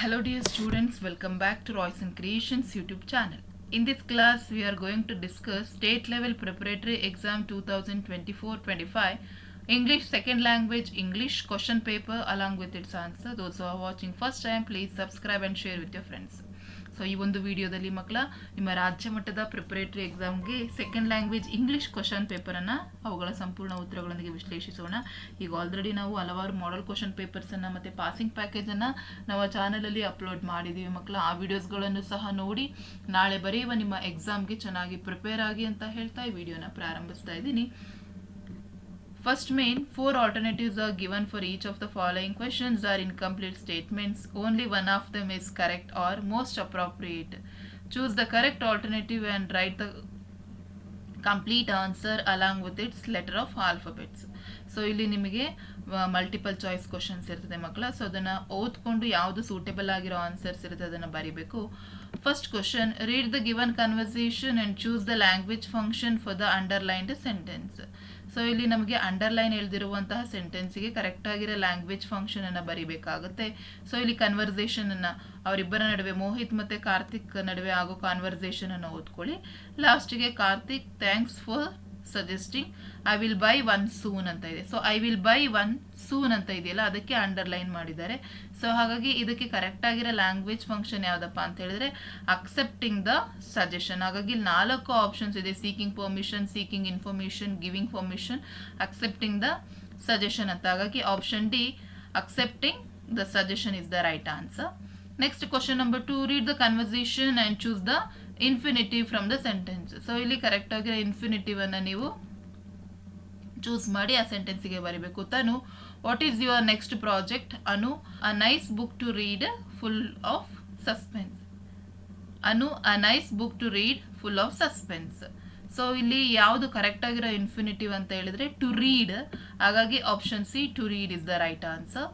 Hello dear students, welcome back to Royson Creations YouTube channel. In this class, we are going to discuss State Level Preparatory Exam 2024-25 English Second Language English question paper along with its answer. Those who are watching first time, please subscribe and share with your friends. So ಈ ಒಂದು ವಿಡಿಯೋದಲ್ಲಿ ಮಕ್ಕಳ ನಿಮ್ಮ ರಾಜ್ಯ ಮಟ್ಟದ preparatory ಎಕ್ಸಾಮ್ಗೆ second language English question ಪೇಪರನ್ನು ಅವುಗಳ ಸಂಪೂರ್ಣ ಉತ್ತರಗಳೊಂದಿಗೆ ವಿಶ್ಲೇಷಿಸೋಣ ಈಗ ಆಲ್ರೆಡಿ ನಾವು ಹಲವಾರು ಮಾಡಲ್ ಕ್ವಶನ್ ಪೇಪರ್ಸನ್ನು ಮತ್ತು ಪಾಸಿಂಗ್ ಪ್ಯಾಕೇಜನ್ನು ನಾವು ಚಾನಲಲ್ಲಿ ಅಪ್ಲೋಡ್ ಮಾಡಿದ್ದೀವಿ ಮಕ್ಕಳ ಆ ವಿಡಿಯೋಸ್ಗಳನ್ನು ಸಹ ನೋಡಿ ನಾಳೆ ಬರೆಯುವ ನಿಮ್ಮ ಎಕ್ಸಾಮ್ಗೆ ಚೆನ್ನಾಗಿ ಪ್ರಿಪೇರ್ ಆಗಿ ಅಂತ ಹೇಳ್ತಾ ಈ ವಿಡಿಯೋನ ಪ್ರಾರಂಭಿಸ್ತಾ ಇದ್ದೀನಿ First main, four alternatives are given for each of the following questions are incomplete statements. Only one of them is correct or most appropriate. Choose the correct alternative and write the complete answer along with its letter of alphabets so ಇಲ್ಲಿ ನಿಮಗೆ multiple choice questions ಇರ್ತದೆ ಮಕ್ಕಳ so ಅದನ್ನು ಓದ್ಕೊಂಡು ಯಾವುದು suitable ಆಗಿರೋ answers ಇರುತ್ತೆ ಅದನ್ನು ಬರಿಬೇಕು first question read the given conversation and choose the language function for the underlined sentence so ಇಲ್ಲಿ ನಮಗೆ ಅಂಡರ್ಲೈನ್ ಎಳೆದಿರುವಂತಹ ಕರೆಕ್ಟ್ ಆಗಿರೋ ಲ್ಯಾಂಗ್ವೇಜ್ ಫಂಕ್ಷನ್ ಅನ್ನ ಬರಿಬೇಕಾಗುತ್ತೆ ಸೊ ಇಲ್ಲಿ ಕನ್ವರ್ಸೇಷನ್ ಅನ್ನ ಅವರಿಬ್ಬರ ನಡುವೆ ಮೋಹಿತ್ ಮತ್ತೆ ಕಾರ್ತಿಕ್ ನಡುವೆ ಆಗೋ ಕಾನ್ವರ್ಸೇಷನ್ ಅನ್ನು ಓದ್ಕೊಳ್ಳಿ ಲಾಸ್ಟಿಗೆ Karthik thanks for suggesting I will buy one soon ಅಂತ ಇದೆ so I will buy one soon ಅಂತ ಇದೆಯಲ್ಲ ಅದಕ್ಕೆ ಅಂಡರ್ಲೈನ್ ಮಾಡಿದ್ದಾರೆ ಸೊ ಹಾಗಾಗಿ ಇದಕ್ಕೆ ಕರೆಕ್ಟ್ ಆಗಿರೋ ಲ್ಯಾಂಗ್ವೇಜ್ ಫಂಕ್ಷನ್ ಯಾವುದಪ್ಪ ಅಂತ ಹೇಳಿದ್ರೆ ಅಕ್ಸೆಪ್ಟಿಂಗ್ ದ ಸಜೆಷನ್ ಹಾಗಾಗಿ ನಾಲ್ಕು ಆಪ್ಷನ್ಸ್ ಇದೆ seeking permission seeking information giving permission accepting the suggestion ಅಂತ ಹಾಗಾಗಿ option D accepting the suggestion is the right answer next question number two read the conversation and choose the infinitive from the sentence so ಇಲ್ಲಿ correct infinitive ಇನ್ಫಿನಿಟಿವನ್ನು ನೀವು choose ಮಾಡಿ ಆ ಸೆಂಟೆನ್ಸಿಗೆ ಬರೀಬೇಕು Tanu what is your next project Anu a nice book to read full of suspense Anu a nice book to read full of suspense so ಇಲ್ಲಿ ಯಾವುದು ಆಗಿರೋ ಇನ್ಫಿನಿಟಿವ್ ಅಂತ ಹೇಳಿದ್ರೆ ಟು ರೀಡ್ ಹಾಗಾಗಿ option C to read is the right answer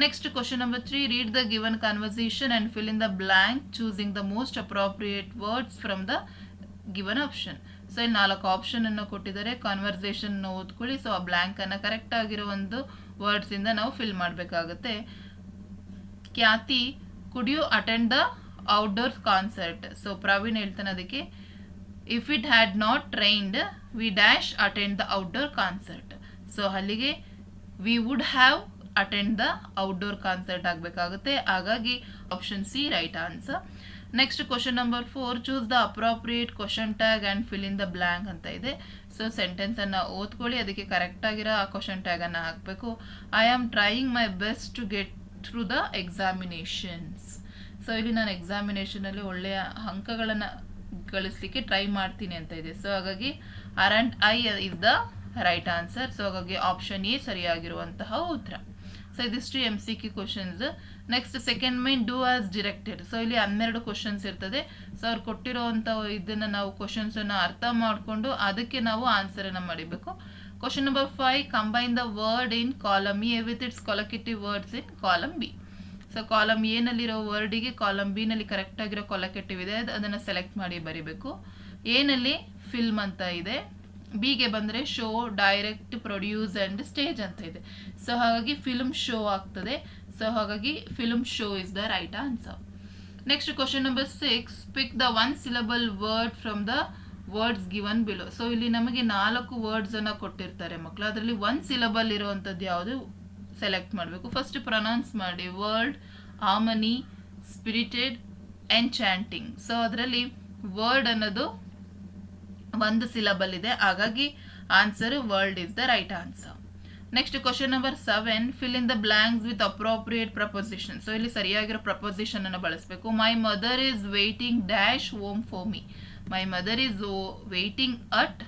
next question number three read the given conversation and fill in the blank choosing the most appropriate words from the given option so ಇಲ್ಲಿ ನಾಲ್ಕು ಅನ್ನು ಕೊಟ್ಟಿದ್ದಾರೆ conversation ಓದ್ಕೊಳ್ಳಿ so ಆ ಅನ್ನು correct ಆಗಿರೋ ಒಂದು words ಇಂದ ನಾವು ಫಿಲ್ ಮಾಡಬೇಕಾಗುತ್ತೆ Khyati could you attend the outdoor concert so Praveen ಹೇಳ್ತಾನೆ ಅದಕ್ಕೆ if it had not rained we dash attend the outdoor concert so ಅಲ್ಲಿಗೆ we would have attend the outdoor concert ಆಗಬೇಕಾಗುತ್ತೆ ಹಾಗಾಗಿ option C right answer next question number four choose the appropriate question tag and fill in the blank ಅಂತ ಇದೆ so ಸೆಂಟೆನ್ಸನ್ನು ಓದ್ಕೊಳ್ಳಿ ಅದಕ್ಕೆ ಕರೆಕ್ಟಾಗಿರೋ ಆ question ಟ್ಯಾಗನ್ನು ಹಾಕಬೇಕು I am trying my best to get through the examinations so ಇಲ್ಲಿ ನಾನು ಎಕ್ಸಾಮಿನೇಷನಲ್ಲಿ ಒಳ್ಳೆಯ ಅಂಕಗಳನ್ನು ಗಳಿಸ್ಲಿಕ್ಕೆ ಟ್ರೈ ಮಾಡ್ತೀನಿ ಅಂತ ಇದೆ ಸೊ ಹಾಗಾಗಿ R and I is the right answer so ಹಾಗಾಗಿ ಆಪ್ಷನ್ ಎ ಸರಿಯಾಗಿರುವಂತಹ ಉತ್ತರ ಸೊ ಇದಿಷ್ಟು M C Q questions next second main do as directed so ಇಲ್ಲಿ ಹನ್ನೆರಡು ಕ್ವಶನ್ಸ್ ಇರ್ತದೆ ಸೊ ಅವ್ರು ಕೊಟ್ಟಿರೋವಂಥ ಇದನ್ನು ನಾವು ಕ್ವಶನ್ಸನ್ನು ಅರ್ಥ ಮಾಡಿಕೊಂಡು ಅದಕ್ಕೆ ನಾವು ಆನ್ಸರನ್ನು ಮಾಡಬೇಕು question number five combine the word in column A with its collective words in column B so column ಎನಲ್ಲಿರೋ ವರ್ಡಿಗೆ ಕಾಲಮ್ ಕರೆಕ್ಟ್ ಕರೆಕ್ಟಾಗಿರೋ ಕೊಲಕೆಟಿವ್ ಇದೆ ಅದನ್ನು ಸೆಲೆಕ್ಟ್ ಮಾಡಿ ಬರೀಬೇಕು ನಲ್ಲಿ ಫಿಲ್ಮ್ ಅಂತ ಇದೆ ಬಿಗೆ ಬಂದರೆ show direct produce and stage ಅಂತ ಇದೆ ಸೊ ಹಾಗಾಗಿ ಫಿಲ್ಮ್ ಶೋ ಆಗ್ತದೆ ಸೊ ಹಾಗಾಗಿ film show is the right answer next question number six pick the one syllable word from the words given below so ಇಲ್ಲಿ ನಮಗೆ ನಾಲ್ಕು ವರ್ಡ್ಸನ್ನು ಕೊಟ್ಟಿರ್ತಾರೆ ಮಕ್ಕಳು ಅದರಲ್ಲಿ ಒನ್ ಸಿಲಬಲ್ ಇರುವಂಥದ್ದು ಯಾವುದು ಸೆಲೆಕ್ಟ್ ಮಾಡಬೇಕು ಫಸ್ಟ್ ಪ್ರೊನೌನ್ಸ್ ಮಾಡಿ word harmony spirited enchanting so ಅದರಲ್ಲಿ ವರ್ಡ್ ಅನ್ನೋದು ಒಂದು ಸಿಲಬಲ್ ಇದೆ ಹಾಗಾಗಿ answer world is the right answer next question number seven fill in the blanks with appropriate preposition so ಇಲ್ಲಿ ಸರಿಯಾಗಿರೋ ಪ್ರಪೋಸಿಷನ್ ಅನ್ನು ಬಳಸಬೇಕು my mother is waiting dash home for me my mother is waiting at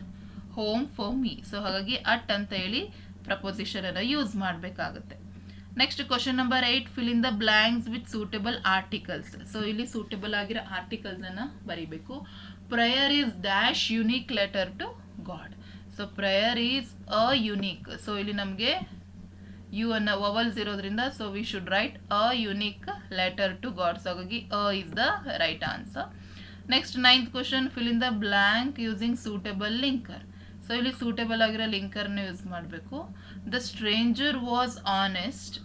home for me so ಹಾಗಾಗಿ at ಅಂತ ಹೇಳಿ preposition ಅನ್ನು use ಮಾಡಬೇಕಾಗುತ್ತೆ next question number eight fill in the blanks with suitable articles so ಇಲ್ಲಿ suitable ಆಗಿರೋ ಅನ್ನು ಬರೀಬೇಕು prayer is dash unique letter to God so prayer is a unique so ಇಲ್ಲಿ ನಮಗೆ ಯು ಅನ್ನ ವವಲ್ಸ್ ಇರೋದ್ರಿಂದ so we should write a unique letter to so ಹಾಗಾಗಿ a is the right answer next ninth question fill in the blank using suitable linker so ಇಲ್ಲಿ suitable ಆಗಿರೋ ಲಿಂಕರ್ನ use ಮಾಡಬೇಕು the stranger was honest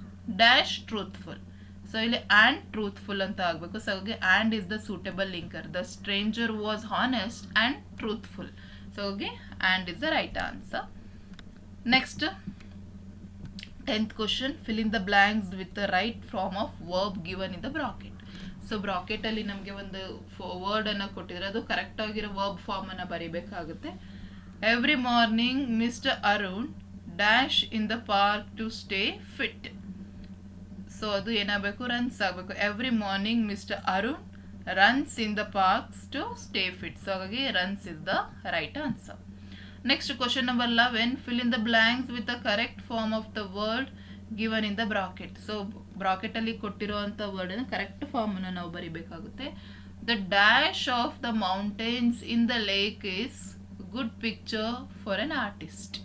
dash truthful so ಇಲ್ಲಿ and truthful ಅಂತ ಆಗಬೇಕು so ಹಾಗೆ and is the suitable linker the stranger was honest and truthful so ಹಾಗೆ and is the right answer next tenth question fill in the blanks with the right form of verb given in the bracket so ಬ್ರಾಕೆಟಲ್ಲಿ ನಮಗೆ ಒಂದು ವರ್ಡನ್ನು ಕೊಟ್ಟಿದ್ರೆ ಅದು correct ಆಗಿರೋ verb ಫಾರ್ಮನ್ನು ಬರೀಬೇಕಾಗುತ್ತೆ every morning mister Arun dash in the park to stay fit so ಅದು ಏನಾಗಬೇಕು runs ಆಗಬೇಕು every morning mister Arun runs in the parks to stay fit so ಹಾಗಾಗಿ runs is the right answer next question number eleven fill in the blanks with the correct form of the word given in the bracket so ಬ್ರಾಕೆಟಲ್ಲಿ word ವರ್ಡನ್ನು correct ಫಾರ್ಮನ್ನು ನಾವು ಬರೀಬೇಕಾಗುತ್ತೆ the dash of the mountains in the lake is good picture for an artist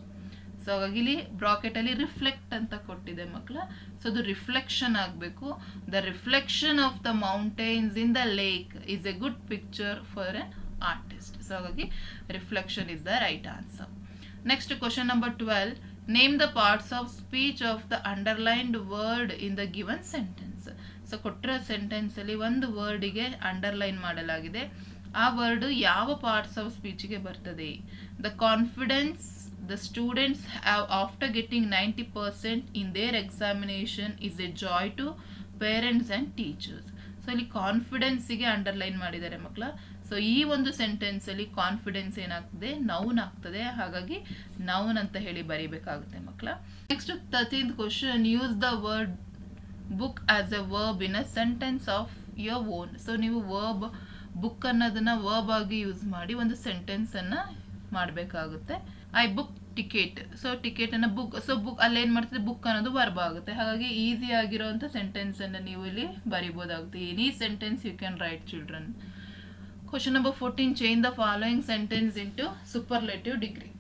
so ಹಾಗಾಗಿ ಇಲ್ಲಿ ಬ್ರಾಕೆಟಲ್ಲಿ reflect ಅಂತ ಕೊಟ್ಟಿದೆ ಮಕ್ಕಳ so ಅದು reflection ಆಗಬೇಕು the reflection of the mountains in the lake is a good picture for a artist so ಹಾಗಾಗಿ reflection is the right answer next question number twelve name the parts of speech of the underlined word in the given sentence so ಕೊಟ್ಟಿರೋ ಸೆಂಟೆನ್ಸಲ್ಲಿ ಒಂದು ವರ್ಡಿಗೆ underline ಮಾಡಲಾಗಿದೆ ಆ word ಯಾವ parts of ಸ್ಪೀಚ್ಗೆ ಬರ್ತದೆ the confidence the students have after getting 90% in their examination is a joy to parents and teachers so ಇಲ್ಲಿ ಕಾನ್ಫಿಡೆನ್ಸಿಗೆ ಅಂಡರ್ಲೈನ್ ಮಾಡಿದ್ದಾರೆ ಮಕ್ಕಳ ಸೊ ಈ ಒಂದು ಸೆಂಟೆನ್ಸಲ್ಲಿ ಕಾನ್ಫಿಡೆನ್ಸ್ ಏನಾಗ್ತದೆ ನೌನ್ ಆಗ್ತದೆ ಹಾಗಾಗಿ ನೌನ್ ಅಂತ ಹೇಳಿ ಬರೀಬೇಕಾಗುತ್ತೆ ಮಕ್ಕಳ next thirteen question use the word book as a verb in a sentence of your own so ನೀವು ವರ್ಬ್ ಬುಕ್ ಅನ್ನೋದನ್ನ ವರ್ಬ್ ಆಗಿ ಯೂಸ್ ಮಾಡಿ ಒಂದು ಸೆಂಟೆನ್ಸನ್ನು ಮಾಡಬೇಕಾಗುತ್ತೆ I book ticket so ticket ಅನ್ನು ಬುಕ್ ಸೊ ಬುಕ್ ಅಲ್ಲಿ ಏನ್ ಮಾಡ್ತದೆ ಬುಕ್ ಅನ್ನೋದು ವರ್ಬ್ ಆಗುತ್ತೆ ಹಾಗಾಗಿ ಈಸಿ ಸೆಂಟೆನ್ಸ್ ಅನ್ನ ನೀವು ಇಲ್ಲಿ ಬರಿಬೋದಾಗುತ್ತೆ any sentence you can write children question number fourteen change the following sentence into superlative degree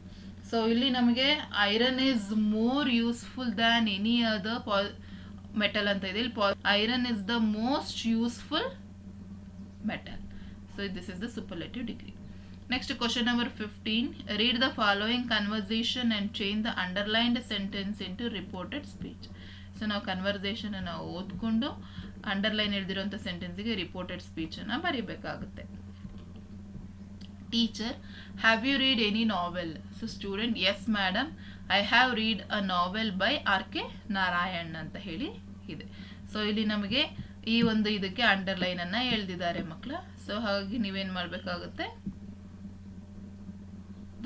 so ಇಲ್ಲಿ ನಮಗೆ iron is more useful than any other ಪಾ ಮೆಟಲ್ ಅಂತ ಇದೆ ಇಲ್ಲಿ ಪಾ iron is the most useful metal so this is the superlative degree next question number 15. Read the following conversation and change the underlined sentence into reported speech so ನಾವು conversation ನಾವು ಓದ್ಕೊಂಡು underline ಹಿಡಿದಿರೋಂಥ ಸೆಂಟೆನ್ಸಿಗೆ reported ಸ್ಪೀಚನ್ನು ಬರೀಬೇಕಾಗುತ್ತೆ teacher have you read any novel so student yes madam I have read a novel by R K Narayan ಅಂತ ಹೇಳಿ ಇದೆ so ಇಲ್ಲಿ ನಮಗೆ ಈ ಒಂದು ಇದಕ್ಕೆ ಅಂಡರ್ಲೈನನ್ನು ಎಳೆದಿದ್ದಾರೆ ಮಕ್ಕಳು ಸೊ ಹಾಗಾಗಿ ನೀವೇನು ಮಾಡಬೇಕಾಗುತ್ತೆ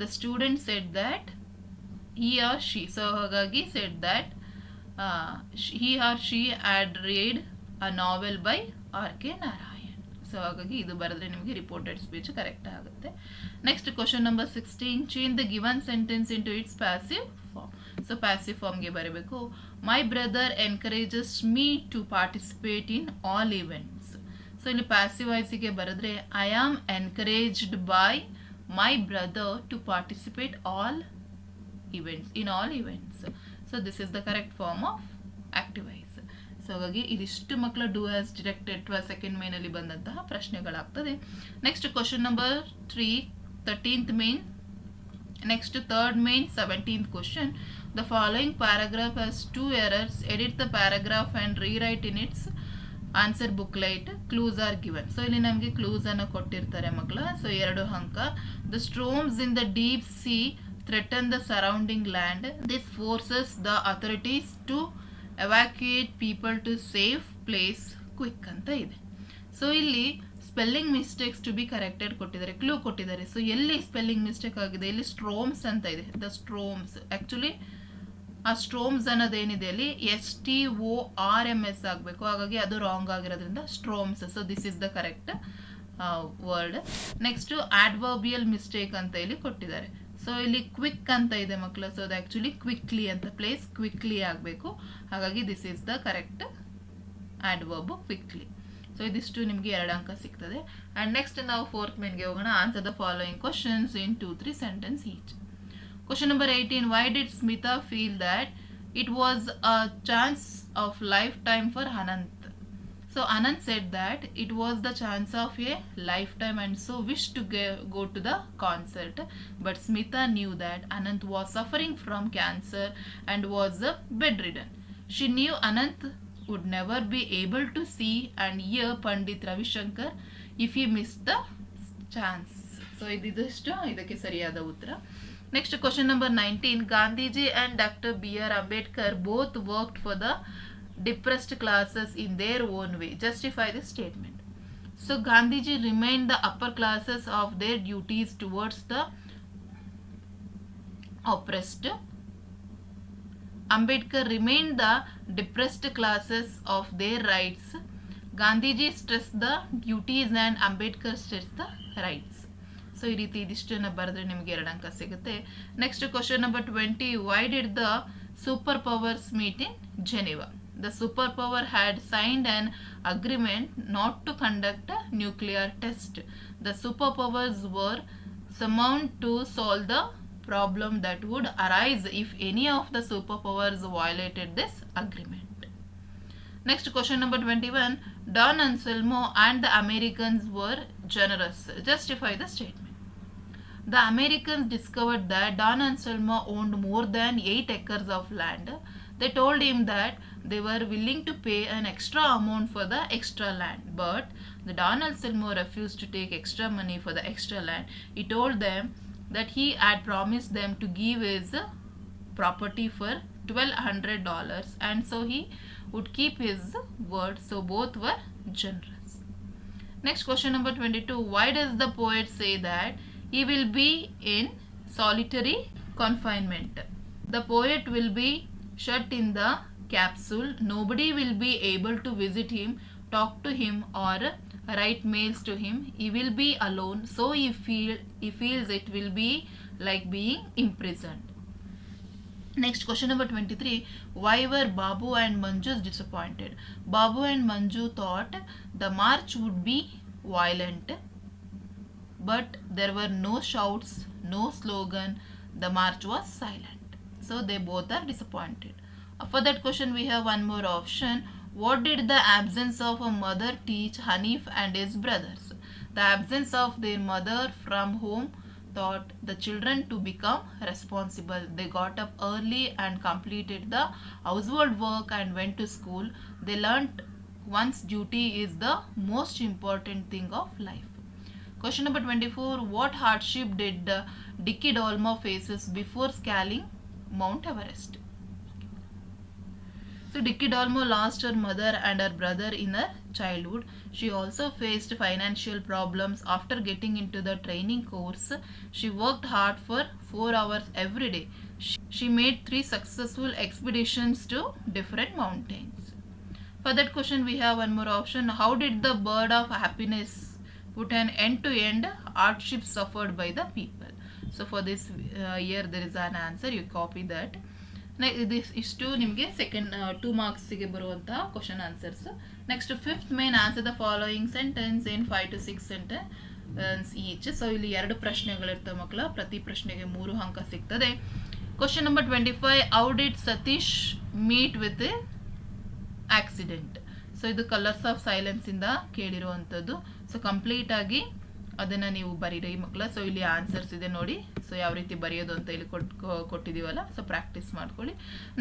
the student said that he or she so ಹಾಗಾಗಿ said that uh, or she she had a novel by R K Narayan so ಹಾಗಾಗಿ ಇದು ಬರೆದ್ರೆ ನಿಮಗೆ ರಿಪೋರ್ಟೆಡ್ ಸ್ಪೀಚ್ ಕರೆಕ್ಟ್ ಆಗುತ್ತೆ next question number sixteen change the given sentence into its passive form so passive ಫಾರ್ಮ್ಗೆ ಬರಬೇಕು my brother encourages me to participate in all events so ಇಲ್ಲಿ passive ವಾಯ್ಸಿಗೆ ಬರೆದ್ರೆ I am encouraged by my brother to participate all events in all events so this is the correct form of activize so ಹಾಗಾಗಿ ಇದಿಷ್ಟು ಮಕ್ಕಳ do as directed twelve second ಮೇನಲ್ಲಿ ಬಂದಂತಹ ಪ್ರಶ್ನೆಗಳಾಗ್ತದೆ next question number three thirteenth main next third main seventeenth question the following paragraph has two errors edit the paragraph and rewrite in its answer book light clues are given so ಇಲ್ಲಿ ನಮಗೆ clues ಅನ್ನು ಕೊಟ್ಟಿರ್ತಾರೆ ಮಕ್ಕಳ so ಎರಡು ಅಂಕ the storms in the deep sea threaten the surrounding land this forces the authorities to evacuate people to safe place quick ಅಂತ ಇದೆ so ಇಲ್ಲಿ spelling mistakes to be corrected ಕೊಟ್ಟಿದ್ದಾರೆ ಕ್ಲೂ ಕೊಟ್ಟಿದ್ದಾರೆ ಸೊ ಎಲ್ಲಿ ಸ್ಪೆಲ್ಲಿಂಗ್ ಮಿಸ್ಟೇಕ್ ಆಗಿದೆ ಇಲ್ಲಿ ಸ್ಟ್ರೋಮ್ಸ್ ಅಂತ ಇದೆ ದ ಸ್ಟ್ರೋಮ್ಸ್ ಆ್ಯಕ್ಚುಲಿ ಆ ಸ್ಟ್ರೋಮ್ಸ್ ಅನ್ನೋದೇನಿದೆ ಅಲ್ಲಿ S T O R M S ಆಗಬೇಕು ಹಾಗಾಗಿ ಅದು ರಾಂಗ್ ಆಗಿರೋದ್ರಿಂದ storms so this is the correct word next adverbial mistake ಅಂತ ಇಲ್ಲಿ ಕೊಟ್ಟಿದ್ದಾರೆ ಸೊ ಇಲ್ಲಿ ಕ್ವಿಕ್ ಅಂತ ಇದೆ ಮಕ್ಕಳು ಸೊ ಅದು ಆ್ಯಕ್ಚುಲಿ ಕ್ವಿಕ್ಲಿ ಅಂತ ಪ್ಲೇಸ್ ಕ್ವಿಕ್ಲಿ ಆಗಬೇಕು ಹಾಗಾಗಿ this is the correct adverb quickly so ಇದಿಷ್ಟು ನಿಮಗೆ ಎರಡು ಅಂಕ ಸಿಗ್ತದೆ ಆ್ಯಂಡ್ ನೆಕ್ಸ್ಟ್ ನಾವು ಫೋರ್ತ್ ಮೆನ್ಗೆ ಹೋಗೋಣ answer the following questions in two three sentence each Question number 18 Why did Smita feel that it was a chance of lifetime for Anant? So Anant said that it was the chance of a lifetime and so wished to ge- go to the concert. But Smita knew that Anant was suffering from cancer and was uh, bedridden. She knew Anant would never be able to see and hear Pandit Ravishankar if you miss the chance so ಇದಿಷ್ಟು ಇದಕ್ಕೆ ಸರಿಯಾದ ಉತ್ತರ Next question number 19. Gandhiji and Dr. B.R. Ambedkar both worked for the depressed classes in their own way. Justify this statement. So Gandhiji remained the upper classes of their duties towards the oppressed. Ambedkar remained the depressed classes of their rights. Gandhiji stressed the duties and Ambedkar stressed the rights. So, this the Next question number 20. Why did the superpowers meet in Geneva? The superpower had signed an agreement not to conduct a nuclear test. The superpowers were summoned to solve the problem that would arise if any of the superpowers violated this agreement. Next question number 21. Don Anselmo and the Americans were generous. Justify the statement. The Americans discovered that Don Anselmo owned more than 8 acres of land. They told him that they were willing to pay an extra amount for the extra land. But the Don Anselmo refused to take extra money for the extra land. He told them that he had promised them to give his property for $1200 and so he would keep his word. So both were generous. Next question number 22. Why does the poet say that he will be in solitary confinement. The poet will be shut in the capsule. Nobody will be able to visit him, talk to him or write mails to him. He will be alone. So he, feel, he feels it will be like being imprisoned. Next question number 23. Why were Babu and Manju disappointed? Babu and Manju thought the march would be violent but there were no shouts, no slogan. The march was silent. So they both are disappointed. Uh, for that question, we have one more option. What did the absence of a mother teach Hanif and his brothers? The absence of their mother from home taught the children to become responsible. They got up early and completed the household work and went to school. They learnt one's duty is the most important thing of life. Question number 24. What hardship did uh, Dicky Dolma faces before scaling Mount Everest? So Dicky Dolmo lost her mother and her brother in her childhood. She also faced financial problems after getting into the training course. She worked hard for 4 hours every day. She made 3 successful expeditions to different mountains. For that question we have one more option. How did the bird of happiness put an end-to-end -end hardship suffered by the people. So for this uh, year there is an answer, you copy this ಇಷ್ಟು ನಿಮಗೆ second two ಮಾರ್ಕ್ಸಿಗೆ ಬರುವಂತಹ question answers next fifth main answer the following sentence in five to six sentences each so ಇಲ್ಲಿ ಎರಡು ಪ್ರಶ್ನೆಗಳಿರ್ತವೆ ಮಕ್ಕಳ ಪ್ರತಿ ಪ್ರಶ್ನೆಗೆ ಮೂರು ಅಂಕ ಸಿಗ್ತದೆ question number twenty five how did Satish meet with accident so ಇದು ಕಲರ್ಸ್ ಆಫ್ ಸೈಲೆನ್ಸಿಂದ ಕೇಳಿರುವಂಥದ್ದು ಸೊ ಕಂಪ್ಲೀಟ್ ಆಗಿ ನೀವು ಬರೀರಿ ಮಕ್ಕಳ ಸೊ ಇಲ್ಲಿ ಆನ್ಸರ್ಸ್ ಇದೆ ನೋಡಿ ಸೊ ಯಾವ ರೀತಿ ಬರೆಯೋದು ಅಂತ ಇಲ್ಲಿ ಕೊಟ್ಟಿದ್ದೀವಲ್ಲ ಸೊ ಪ್ರಾಕ್ಟೀಸ್ ಮಾಡ್ಕೊಳ್ಳಿ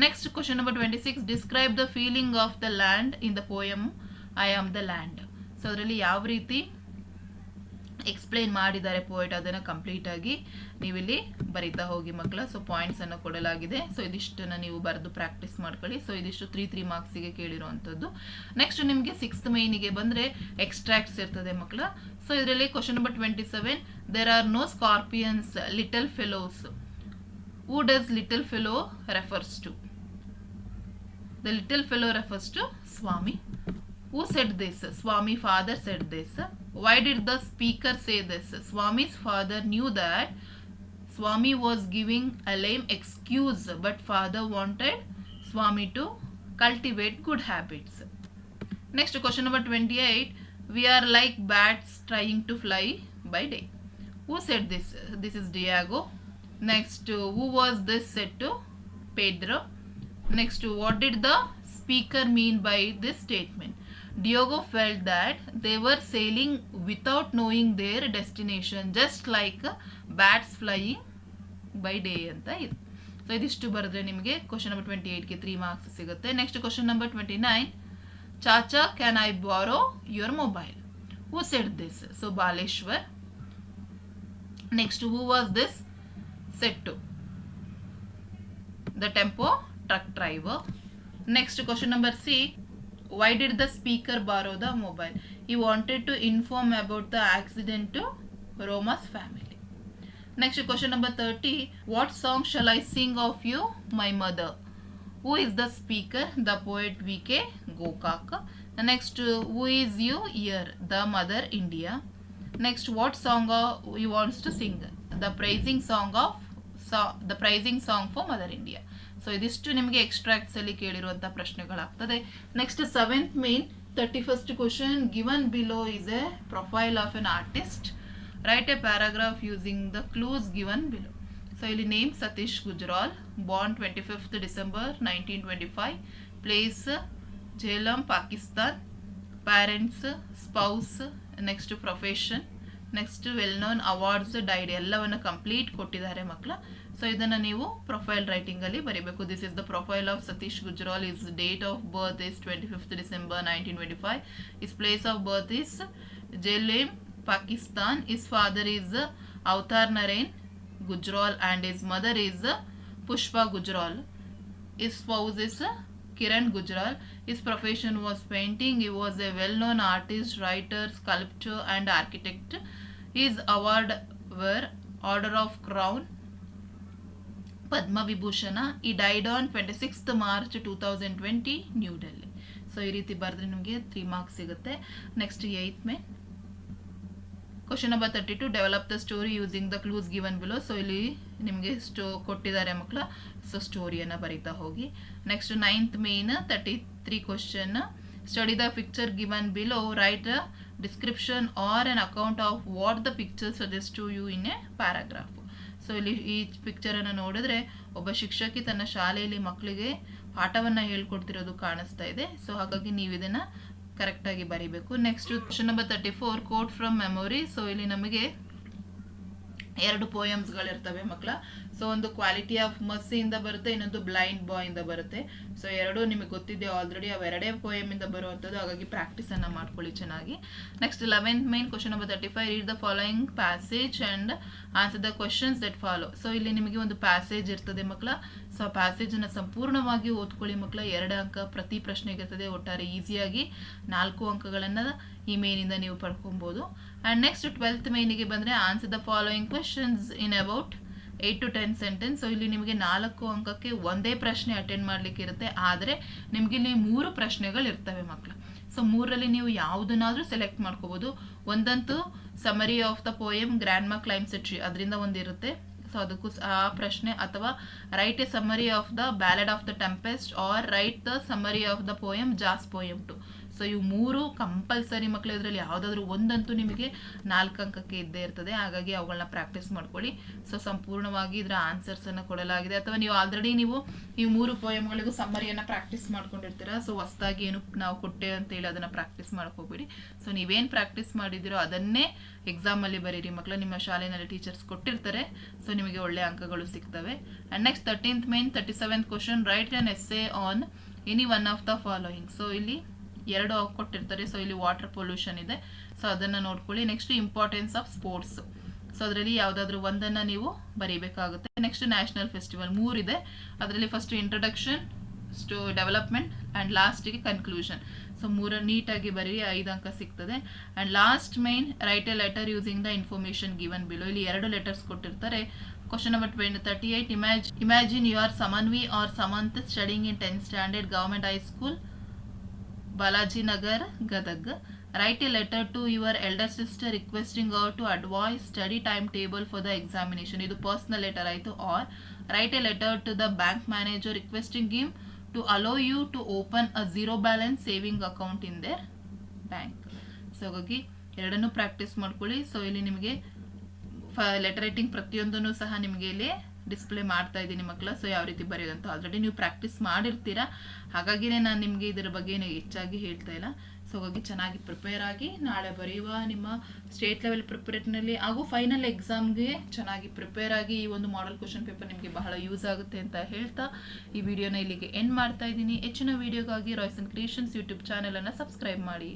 next question number twenty six describe the feeling of the land in the poem I am the land so ಅದರಲ್ಲಿ ಯಾವ ರೀತಿ ಎಕ್ಸ್ಪ್ಲೇನ್ ಮಾಡಿದ್ದಾರೆ ಪೋಯೆಟ್ ಅದನ್ನು ಕಂಪ್ಲೀಟಾಗಿ ನೀವಿಲ್ಲಿ ಬರಿತಾ ಹೋಗಿ ಮಕ್ಕಳ ಸೊ ಪಾಯಿಂಟ್ಸನ್ನು ಕೊಡಲಾಗಿದೆ ಸೊ ಇದಿಷ್ಟನ್ನು ನೀವು ಬರೆದು ಪ್ರಾಕ್ಟೀಸ್ ಮಾಡ್ಕೊಳ್ಳಿ ಸೊ ಇದಿಷ್ಟು ತ್ರೀ ತ್ರೀ ಮಾರ್ಕ್ಸಿಗೆ ಕೇಳಿರುವಂಥದ್ದು ನೆಕ್ಸ್ಟ್ ನಿಮಗೆ ಸಿಕ್ಸ್ತ್ ಮೈನಿಗೆ ಬಂದರೆ ಎಕ್ಸ್ಟ್ರಾಕ್ಟ್ಸ್ ಇರ್ತದೆ ಮಕ್ಕಳ ಸೊ ಇದರಲ್ಲಿ question number twenty seven there are no scorpions little fellows who does little fellow refers to the little fellow refers to Swami Who said this? Swami father said this. Why did the speaker say this? Swami's father knew that Swami was giving a lame excuse but father wanted Swami to cultivate good habits. Next question number 28. We are like bats trying to fly by day. Who said this? This is Diego. Next, who was this said to? Pedro. Next, what did the speaker mean by this statement? Diogo felt that they were sailing without knowing their destination, just like uh, bats flying by day ಅಂತ ಇದೆ so ಇದಿಷ್ಟು ಬರೆದ್ರೆ ನಿಮಗೆ question number twenty ಏಯ್ಟ್ಗೆ three marks ಸಿಗುತ್ತೆ next question number twenty nine Chacha can I borrow your mobile who said this so Baleshwar next who was this set to the tempo truck driver. Next question number C. why did the speaker borrow the mobile? He wanted to inform about the accident to Roma's family. Next question number 30. What song shall I sing of you, my mother? Who is the speaker? The poet V.K. The Next, who is you? Here, the mother India. Next, what song he wants to sing? The praising song of so, the praising song for Mother India. So ಇದಿಷ್ಟು ನಿಮಗೆ ಎಕ್ಸ್ಟ್ರಾಕ್ಟ್ಸಲ್ಲಿ ಕೇಳಿರುವಂಥ ಪ್ರಶ್ನೆಗಳಾಗ್ತದೆ next seventh main thirty first question given below is a profile of an artist write a paragraph using the clues given below so ಇಲ್ಲಿ name Satish Gujral bond twenty fifth December nineteen twenty five place Jhelum Pakistan parents spouse next profession next well known awards diary ಎಲ್ಲವನ್ನು complete ಕೊಟ್ಟಿದ್ದಾರೆ ಮಕ್ಕಳು So ಇದನ್ನ ನೀವು profile writing ಅಲ್ಲಿ ಬರಿಬೇಕು. This is the profile of Satish Gujral. His date of birth is 25th December 1925. His place of birth is Jhelem, Pakistan. His father is Avtar Narain Gujral and his mother is Pushpa Gujral. His spouse is Kiran Gujral. His profession was painting. He was a well-known artist, writer, sculptor and architect. His award were Order of Crown Padma Vibhushan he died on twenty sixth March two thousand twenty New Delhi so ಈ ರೀತಿ ಬರೆದ್ರೆ ನಿಮಗೆ three marks ಸಿಗುತ್ತೆ next eighth main question number thirty two develop the story using the clues given below so ಇಲ್ಲಿ ನಿಮಗೆ ಸ್ಟೋ ಕೊಟ್ಟಿದ್ದಾರೆ ಮಕ್ಕಳ ಸೊ ಸ್ಟೋರಿಯನ್ನು ಬರೀತಾ ಹೋಗಿ next ninth main thirty three question study the picture given below write description or an account of what the picture suggest to you in a paragraph so ಇಲ್ಲಿ ಈ ಅನ್ನ ನೋಡಿದ್ರೆ ಒಬ್ಬ ಶಿಕ್ಷಕಿ ತನ್ನ ಶಾಲೆಯಲ್ಲಿ ಮಕ್ಕಳಿಗೆ ಪಾಠವನ್ನ ಹೇಳ್ಕೊಡ್ತಿರೋದು ಕಾಣಿಸ್ತಾ ಇದೆ ಸೊ ಹಾಗಾಗಿ ನೀವು ಕರೆಕ್ಟ್ ಕರೆಕ್ಟಾಗಿ ಬರೀಬೇಕು next question number thirty four quote from memory so ಇಲ್ಲಿ ನಮಗೆ ಎರಡು ಇರ್ತವೆ ಮಕ್ಕಳ ಸೊ ಒಂದು ಕ್ವಾಲಿಟಿ ಆಫ್ ಮಸ್ಸಿಯಿಂದ ಬರುತ್ತೆ ಇನ್ನೊಂದು ಬ್ಲೈಂಡ್ ಬಾಯ್ ಇಂದ ಬರುತ್ತೆ ಸೊ ಎರಡು ನಿಮಗೆ ಗೊತ್ತಿದೆ ಆಲ್ರೆಡಿ ಅವೆರಡೇ ಇಂದ ಬರುವಂಥದ್ದು ಹಾಗಾಗಿ ಅನ್ನ ಮಾಡ್ಕೊಳ್ಳಿ ಚೆನ್ನಾಗಿ next eleventh main question number thirty five read the following passage and answer the questions that follow so ಇಲ್ಲಿ ನಿಮಗೆ ಒಂದು ಪ್ಯಾಸೇಜ್ ಇರ್ತದೆ ಮಕ್ಕಳ ಸೊ ಆ ಪ್ಯಾಸೇಜನ್ನು ಸಂಪೂರ್ಣವಾಗಿ ಓದ್ಕೊಳ್ಳಿ ಮಕ್ಕಳ ಎರಡು ಅಂಕ ಪ್ರತಿ ಪ್ರಶ್ನೆಗೆ ಇರ್ತದೆ ಒಟ್ಟಾರೆ ಈಸಿಯಾಗಿ ನಾಲ್ಕು ಅಂಕಗಳನ್ನು ಇಂದ ನೀವು ಪಡ್ಕೊಬೋದು ಆ್ಯಂಡ್ ನೆಕ್ಸ್ಟ್ ಟ್ವೆಲ್ತ್ ಮೇನಿಗೆ ಬಂದರೆ answer the following questions in about eight to ten sentence so ಇಲ್ಲಿ ನಿಮಗೆ ನಾಲ್ಕು ಅಂಕಕ್ಕೆ ಒಂದೇ ಪ್ರಶ್ನೆ ಅಟೆಂಡ್ ಮಾಡಲಿಕ್ಕೆ ಇರುತ್ತೆ ಆದರೆ ನಿಮಗೆ ಇಲ್ಲಿ ಮೂರು ಪ್ರಶ್ನೆಗಳು ಇರ್ತವೆ ಮಕ್ಕಳು ಸೊ ಮೂರರಲ್ಲಿ ನೀವು ಯಾವುದನ್ನಾದರೂ ಸೆಲೆಕ್ಟ್ ಮಾಡ್ಕೋಬೋದು ಒಂದಂತೂ summary of the poem grandma climbs a tree ಅದರಿಂದ ಒಂದಿರುತ್ತೆ ಸೊ ಅದಕ್ಕೂ ಆ ಪ್ರಶ್ನೆ ಅಥವಾ write a summary of the ballad of the tempest or write the summary of the poem ಜಾಸ್ ಪೋಯಮ್ ಟು ಸೊ ಇವು ಮೂರು ಕಂಪಲ್ಸರಿ ಮಕ್ಕಳು ಇದರಲ್ಲಿ ಯಾವುದಾದ್ರೂ ಒಂದಂತೂ ನಿಮಗೆ ನಾಲ್ಕು ಅಂಕಕ್ಕೆ ಇದ್ದೇ ಇರ್ತದೆ ಹಾಗಾಗಿ ಅವುಗಳನ್ನ ಪ್ರಾಕ್ಟೀಸ್ ಮಾಡ್ಕೊಳ್ಳಿ ಸೊ ಸಂಪೂರ್ಣವಾಗಿ ಇದರ ಆನ್ಸರ್ಸನ್ನು ಕೊಡಲಾಗಿದೆ ಅಥವಾ ನೀವು ಆಲ್ರೆಡಿ ನೀವು ಈ ಮೂರು ಪೋಯಮ್ಗಳಿಗೂ ಸಮ್ಮರಿಯನ್ನು ಪ್ರಾಕ್ಟೀಸ್ ಮಾಡ್ಕೊಂಡಿರ್ತೀರ ಸೊ ಹೊಸದಾಗಿ ಏನು ನಾವು ಕೊಟ್ಟೆ ಅಂತ ಹೇಳಿ ಅದನ್ನು ಪ್ರಾಕ್ಟೀಸ್ ಮಾಡ್ಕೋಬೇಡಿ ಸೊ ನೀವೇನು ಪ್ರಾಕ್ಟೀಸ್ ಮಾಡಿದ್ದೀರೋ ಅದನ್ನೇ ಎಕ್ಸಾಮಲ್ಲಿ ಬರೀರಿ ಮಕ್ಕಳು ನಿಮ್ಮ ಶಾಲೆಯಲ್ಲಿ ಟೀಚರ್ಸ್ ಕೊಟ್ಟಿರ್ತಾರೆ ಸೊ ನಿಮಗೆ ಒಳ್ಳೆ ಅಂಕಗಳು ಸಿಗ್ತವೆ and next thirteenth main thirty seventh question write an essay on any one of the following so ಇಲ್ಲಿ ಎರಡು ಕೊಟ್ಟಿರ್ತಾರೆ ಸೊ ಇಲ್ಲಿ ವಾಟರ್ ಪೊಲ್ಯೂಷನ್ ಇದೆ ಸೊ ಅದನ್ನ ನೋಡ್ಕೊಳ್ಳಿ next importance of sports so ಅದರಲ್ಲಿ ಯಾವುದಾದ್ರೂ ಒಂದನ್ನ ನೀವು ಬರೀಬೇಕಾಗುತ್ತೆ ನೆಕ್ಸ್ಟ್ ನ್ಯಾಷನಲ್ ಫೆಸ್ಟಿವಲ್ ಮೂರಿದೆ ಅದರಲ್ಲಿ ಫಸ್ಟ್ ಇಂಟ್ರೊಡಕ್ಷನ್ ಸ್ಟೋ ಡೆವಲಪ್ಮೆಂಟ್ ಆ್ಯಂಡ್ ಲಾಸ್ಟಿಗೆ ಕನ್ಕ್ಲೂಷನ್ ಸೊ ಮೂರನ್ನು ನೀಟಾಗಿ ಬರೀ ಐದು ಅಂಕ ಸಿಗ್ತದೆ and last main write a letter using the information given below ಇಲ್ಲಿ ಎರಡು ಲೆಟರ್ಸ್ ಕೊಟ್ಟಿರ್ತಾರೆ question number twenty thirty eight image imagine you are Samanvi or Samanth studying in ten standard government high school Balajinagar Gadag write a letter to your elder sister requesting to advise study time table for the examination ಇದು personal letter ಆಯಿತು or write a letter to the bank manager requesting him to allow you to open a zero balance saving account in their bank so ಹಾಗಾಗಿ ಎರಡನ್ನೂ practice ಮಾಡ್ಕೊಳ್ಳಿ so ಇಲ್ಲಿ ನಿಮಗೆ ಪ್ರತಿಯೊಂದನ್ನು ಸಹ ನಿಮಗೆ ಇಲ್ಲಿ ಡಿಸ್ಪ್ಲೇ ಮಾಡ್ತಾ ಇದ್ದೀನಿ ಮಕ್ಕಳ ಸೊ ಯಾವ ರೀತಿ ಬರೆಯೋದಂತ ಆಲ್ರೆಡಿ ನೀವು ಪ್ರಾಕ್ಟೀಸ್ ಮಾಡಿರ್ತೀರಾ ಹಾಗಾಗಿನೇ ನಾನು ನಿಮಗೆ ಇದರ ಬಗ್ಗೆ ಹೆಚ್ಚಾಗಿ ಹೇಳ್ತಾ ಇಲ್ಲ ಸೊ ಹಾಗಾಗಿ ಚೆನ್ನಾಗಿ ಪ್ರಿಪೇರ್ ಆಗಿ ನಾಳೆ ಬರೆಯುವ ನಿಮ್ಮ ಸ್ಟೇಟ್ ಲೆವೆಲ್ ಪ್ರಿಪರೇಟ್ನಲ್ಲಿ ಹಾಗೂ ಫೈನಲ್ ಎಕ್ಸಾಮ್ಗೆ ಚೆನ್ನಾಗಿ ಪ್ರಿಪೇರ್ ಆಗಿ ಈ ಒಂದು ಮಾಡಲ್ ಕ್ವಶನ್ ಪೇಪರ್ ನಿಮಗೆ ಬಹಳ ಯೂಸ್ ಆಗುತ್ತೆ ಅಂತ ಹೇಳ್ತಾ ಈ ವಿಡಿಯೋನ ಇಲ್ಲಿಗೆ ಎಂಡ್ ಮಾಡ್ತಾ ಇದ್ದೀನಿ ಹೆಚ್ಚಿನ ವಿಡಿಯೋಗಾಗಿ ರಾಯ್ಸನ್ ಕ್ರಿಯೇಷನ್ಸ್ ಯೂಟ್ಯೂಬ್ ಚಾನಲನ್ನು ಸಬ್ಸ್ಕ್ರೈಬ್ ಮಾಡಿ